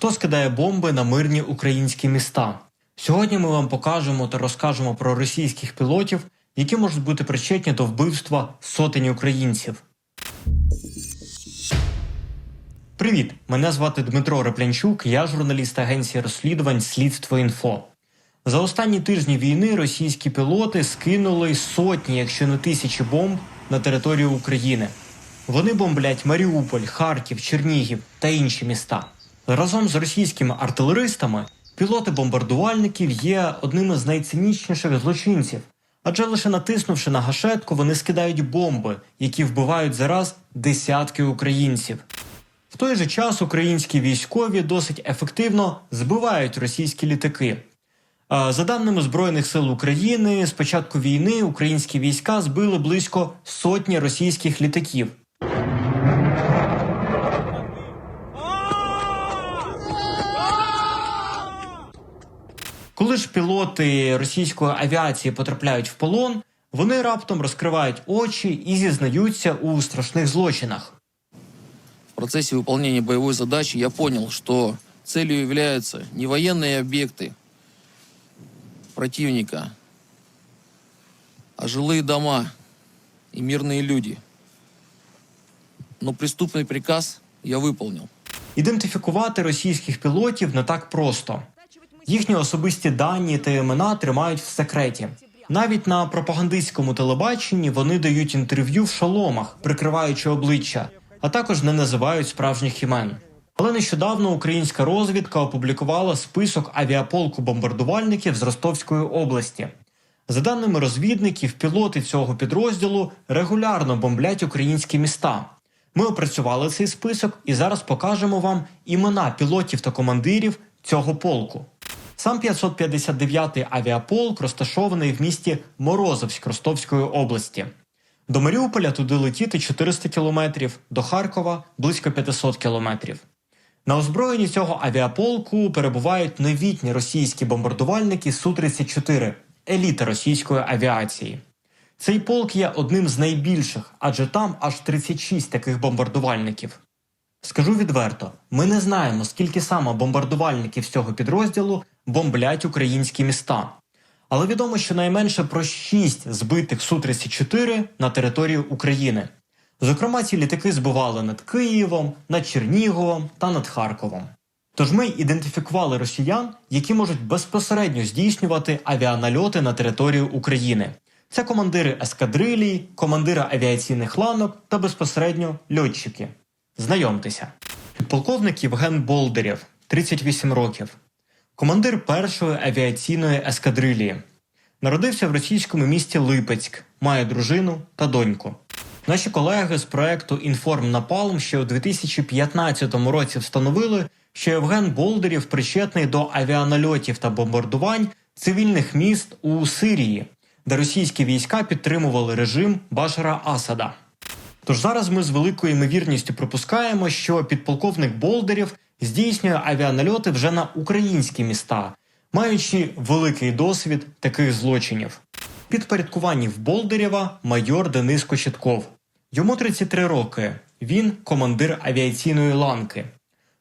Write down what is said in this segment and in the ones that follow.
хто скидає бомби на мирні українські міста. Сьогодні ми вам покажемо та розкажемо про російських пілотів, які можуть бути причетні до вбивства сотень українців. Привіт! Мене звати Дмитро Реплянчук, я журналіст агенції розслідувань Слідство інфо. За останні тижні війни російські пілоти скинули сотні, якщо не тисячі бомб на територію України. Вони бомблять Маріуполь, Харків, Чернігів та інші міста. Разом з російськими артилеристами пілоти бомбардувальників є одним із найцинічніших злочинців, адже лише натиснувши на гашетку, вони скидають бомби, які вбивають зараз десятки українців. В той же час українські військові досить ефективно збивають російські літаки. За даними Збройних сил України, з початку війни українські війська збили близько сотні російських літаків. Коли ж пілоти російської авіації потрапляють в полон, вони раптом розкривають очі і зізнаються у страшних злочинах. В процессе выполнения боевой задачи я понял, что целью являются не военные объекты противника, а жилые дома и мирные люди. Но преступный приказ я выполнил. Ідентифікувати російських пілотів не так просто. Їхні особисті дані та імена тримають в секреті. Навіть на пропагандистському телебаченні вони дають інтерв'ю в шоломах, прикриваючи обличчя, а також не називають справжніх імен. Але нещодавно українська розвідка опублікувала список авіаполку бомбардувальників з Ростовської області. За даними розвідників, пілоти цього підрозділу регулярно бомблять українські міста. Ми опрацювали цей список і зараз покажемо вам імена пілотів та командирів цього полку. Сам 559-й авіаполк розташований в місті Морозовськ Ростовської області. До Маріуполя туди летіти 400 кілометрів, до Харкова близько 500 кілометрів. На озброєнні цього авіаполку перебувають новітні російські бомбардувальники Су-34 еліта російської авіації. Цей полк є одним з найбільших, адже там аж 36 таких бомбардувальників. Скажу відверто, ми не знаємо, скільки саме бомбардувальників з цього підрозділу бомблять українські міста. Але відомо, що найменше про 6 збитих Су-34 на території України. Зокрема, ці літаки збивали над Києвом, над Черніговом та над Харковом. Тож ми ідентифікували росіян, які можуть безпосередньо здійснювати авіанальоти на територію України. Це командири ескадрилій, командири авіаційних ланок та безпосередньо льотчики. Знайомтеся. Підполковник Євген Болдерєв, 38 років, командир першої авіаційної ескадрилії. Народився в російському місті Липецьк, має дружину та доньку. Наші колеги з проекту Інформ Напалм ще у 2015 році встановили, що Євген Болдерєв причетний до авіанальотів та бомбардувань цивільних міст у Сирії, де російські війська підтримували режим Башара Асада. Тож зараз ми з великою ймовірністю припускаємо, що підполковник Болдерів здійснює авіанальоти вже на українські міста, маючи великий досвід таких злочинів. Підпорядкуванні в Болдерєва майор Денис Кочетков. Йому 33 роки. Він командир авіаційної ланки.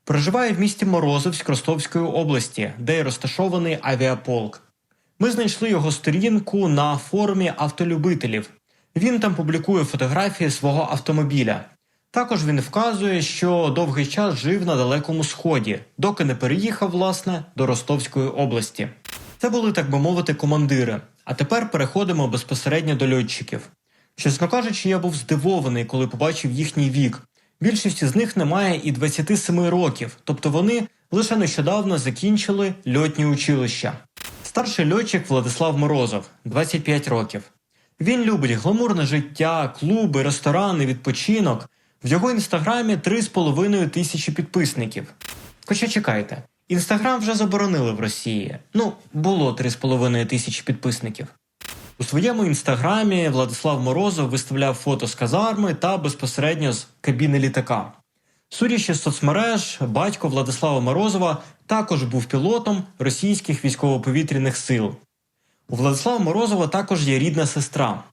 Проживає в місті Морозовськ Ростовської області, де є розташований авіаполк. Ми знайшли його сторінку на форумі автолюбителів. Він там публікує фотографії свого автомобіля. Також він вказує, що довгий час жив на Далекому Сході, доки не переїхав, власне, до Ростовської області. Це були, так би мовити, командири. А тепер переходимо безпосередньо до льотчиків. Чесно кажучи, я був здивований, коли побачив їхній вік. Більшість з них не має і 27 років, тобто вони лише нещодавно закінчили льотні училища. Старший льотчик Владислав Морозов, 25 років. Він любить гламурне життя, клуби, ресторани, відпочинок. В його інстаграмі 3,5 тисячі підписників. Хоча чекайте, інстаграм вже заборонили в Росії. Ну, було 3,5 тисячі підписників. У своєму інстаграмі Владислав Морозов виставляв фото з казарми та безпосередньо з кабіни літака. Судячи з соцмереж, батько Владислава Морозова також був пілотом російських військово-повітряних сил. У Владислава Морозова також є рідна сестра.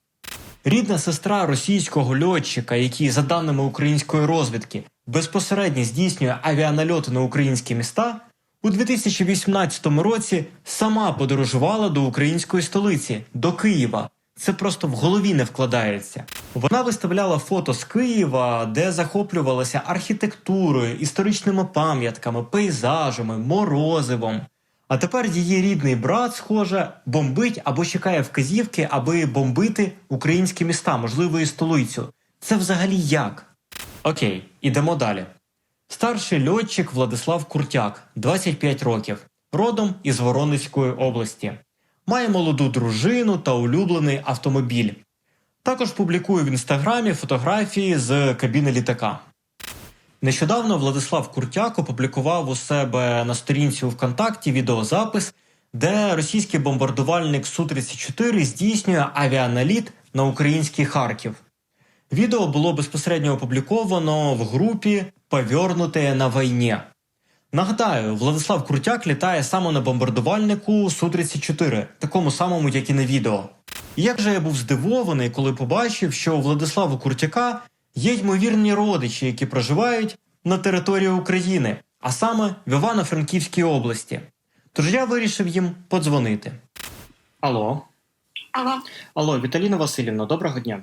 Рідна сестра російського льотчика, який, за даними української розвідки, безпосередньо здійснює авіанальоти на українські міста, у 2018 році сама подорожувала до української столиці, до Києва. Це просто в голові не вкладається. Вона виставляла фото з Києва, де захоплювалася архітектурою, історичними пам'ятками, пейзажами, морозивом. А тепер її рідний брат, схоже, бомбить або чекає вказівки, аби бомбити українські міста, можливо, і столицю. Це взагалі як? Окей, ідемо далі. Старший льотчик Владислав Куртяк, 25 років, родом із Воронезької області. Має молоду дружину та улюблений автомобіль. Також публікує в інстаграмі фотографії з кабіни літака. Нещодавно Владислав Куртяк опублікував у себе на сторінці у ВКонтакті відеозапис, де російський бомбардувальник Су-34 здійснює авіаналіт на український Харків. Відео було безпосередньо опубліковано в групі «Повернуте на війні». Нагадаю, Владислав Крутяк літає саме на бомбардувальнику Су-34, такому самому, як і на відео. І як же я був здивований, коли побачив, що у Владислава Куртяка є ймовірні родичі, які проживають на території України, а саме в Івано-Франківській області. Тож я вирішив їм подзвонити. Алло, Алло, алло, Віталіна Васильівна, доброго дня.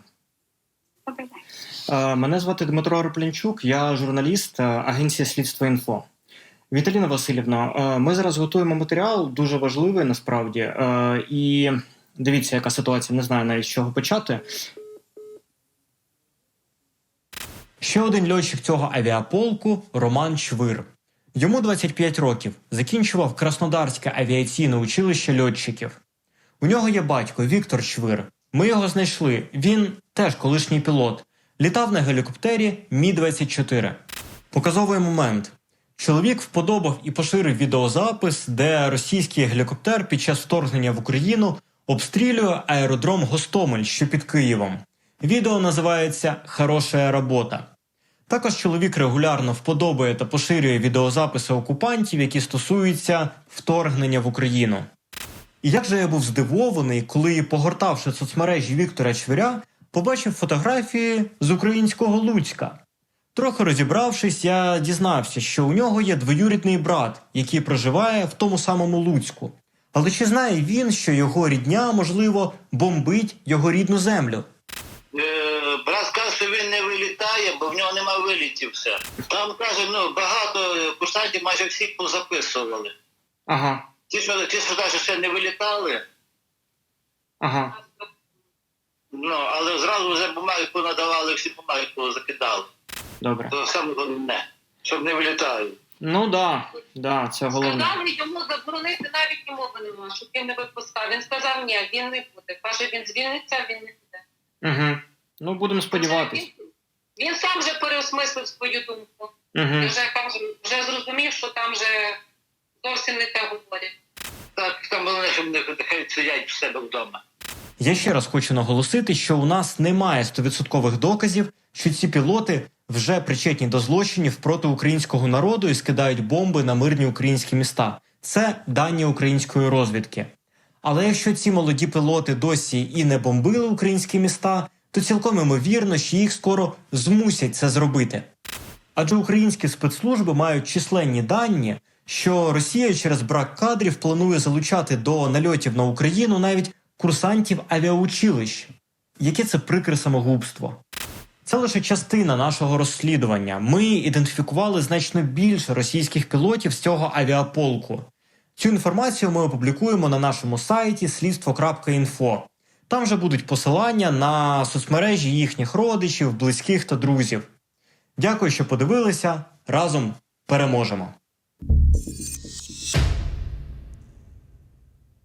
добрий день. Е, Мене звати Дмитро Роплянчук, я журналіст е, агенції Слідство Інфо. Віталіна Васильівна, е, ми зараз готуємо матеріал, дуже важливий насправді. І дивіться, яка ситуація, не знаю навіть з чого почати. Ще один льотчик цього авіаполку Роман Чвир. Йому 25 років. Закінчував Краснодарське авіаційне училище льотчиків. У нього є батько Віктор Чвир. Ми його знайшли. Він теж колишній пілот. Літав на гелікоптері Мі-24. Показовий момент. Чоловік вподобав і поширив відеозапис, де російський гелікоптер під час вторгнення в Україну обстрілює аеродром Гостомель, що під Києвом. Відео називається Хороша робота. Також чоловік регулярно вподобає та поширює відеозаписи окупантів, які стосуються вторгнення в Україну. І як же я був здивований, коли, погортавши соцмережі Віктора Чвиря, побачив фотографії з українського Луцька. Трохи розібравшись, я дізнався, що у нього є двоюрідний брат, який проживає в тому самому Луцьку. Але чи знає він, що його рідня, можливо, бомбить його рідну землю? Що він не вилітає, бо в нього нема вилітів все. Там каже, ну багато е, курсантів майже всі позаписували. Ага, Ті, що ті, що навіть ще не вилітали, ага. ну але зразу вже бумаги понадавали, всі бумаги позакидали. Добре. То саме головне, щоб не вилітали. Ну да, да, це головне. Сказали йому заборонити навіть мови нема, щоб він не випускав. Він сказав, ні, він не буде. Каже, він звільниться, він не буде. Угу. Ну, будемо сподіватись. Він, він сам вже переосмислив свою думку. Угу. І Вже, каже, вже зрозумів, що там вже зовсім не те говорять. Так, там головне, щоб не хай сидять в себе вдома. Я ще раз хочу наголосити, що у нас немає стовідсоткових доказів, що ці пілоти вже причетні до злочинів проти українського народу і скидають бомби на мирні українські міста. Це дані української розвідки. Але якщо ці молоді пілоти досі і не бомбили українські міста, то цілком імовірно, що їх скоро змусять це зробити. Адже українські спецслужби мають численні дані, що Росія через брак кадрів планує залучати до нальотів на Україну навіть курсантів авіаучилищ. Яке це прикре самогубство? Це лише частина нашого розслідування. Ми ідентифікували значно більше російських пілотів з цього авіаполку. Цю інформацію ми опублікуємо на нашому сайті слідство.інфо. Там же будуть посилання на соцмережі їхніх родичів, близьких та друзів. Дякую, що подивилися. Разом переможемо!